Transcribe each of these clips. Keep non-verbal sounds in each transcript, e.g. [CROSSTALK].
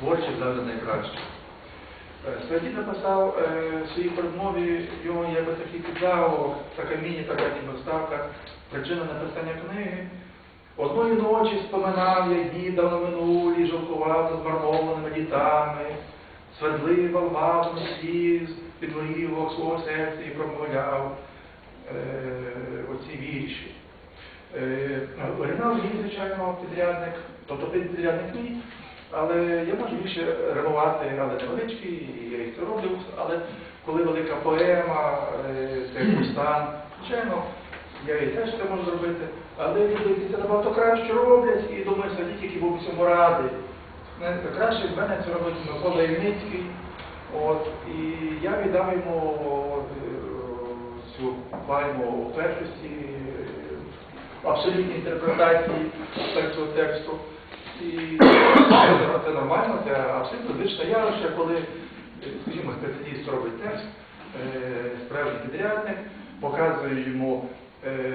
творчих завжди найкраще. Е, Святій написав е, в своїй промові його якби такий підзаголовок, така міні, така ніби вставка, причина написання книги. Одної ночі споминав я дні давно минулі, жалкував над змарнованими літами, свердлив албавами сліз, підворівок свого серця і промовляв е, оці вірші. Е, Оригінал мій, звичайно, підрядник, тобто підрядник мій, але я можу більше ремувати, але невеличкий, і я і це роблю, але коли велика поема, е, це кустан, звичайно, я і теж це можу зробити, але люди, це набагато краще роблять, і думаю, садіть, які був цьому радий. Краще в мене це робить Микола Ільницький, от, і я віддав йому е, цю пальму першості, е, абсолютній інтерпретації цього тексту. І [COUGHS] це, нормально, це абсолютно звичне явище, коли, е, скажімо, спеціаліст робить текст, е, справжній підрядник, показує йому е,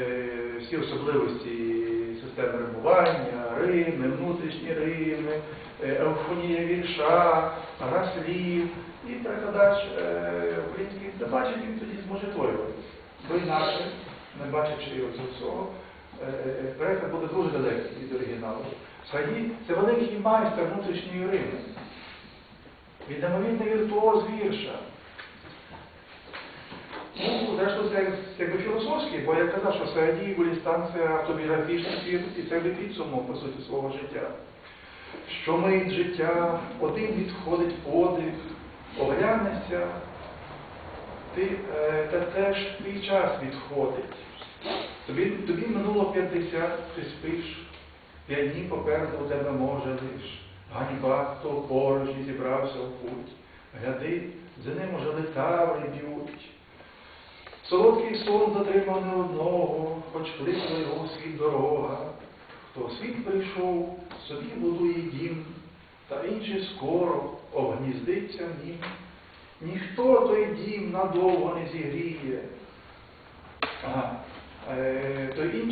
всі особливості системи римування, рими, внутрішні рими, евфонія вірша, гра слів, і перекладач український не бачить, він тоді зможе творювати. Бо інакше, не бачачи цього переклад буде дуже оригіналу. Це великий майстер внутрішньої рими. Він неймовірний віртуоз вірша. Ну, зрештою, це як- якби філософський, бо я казав, що Саді Гулістан це автобіографічний світ, і це підсумок, по суті, свого життя. Що мить життя, один відходить подих, оглянешся, ти, е, та теж твій час відходить. Тобі, тобі минуло 50, ти спиш, п'ять днів попереду у тебе може лиш. Ганьба, хто порожній зібрався в путь. Гляди, за ним уже летаври б'ють. Солодкий сон затримав не одного, хоч кликала його світ дорога. Хто світ прийшов, собі будує дім, та інший скоро обгніздиться в нім. Ніхто той дім надовго не зігріє. Ага. Е, той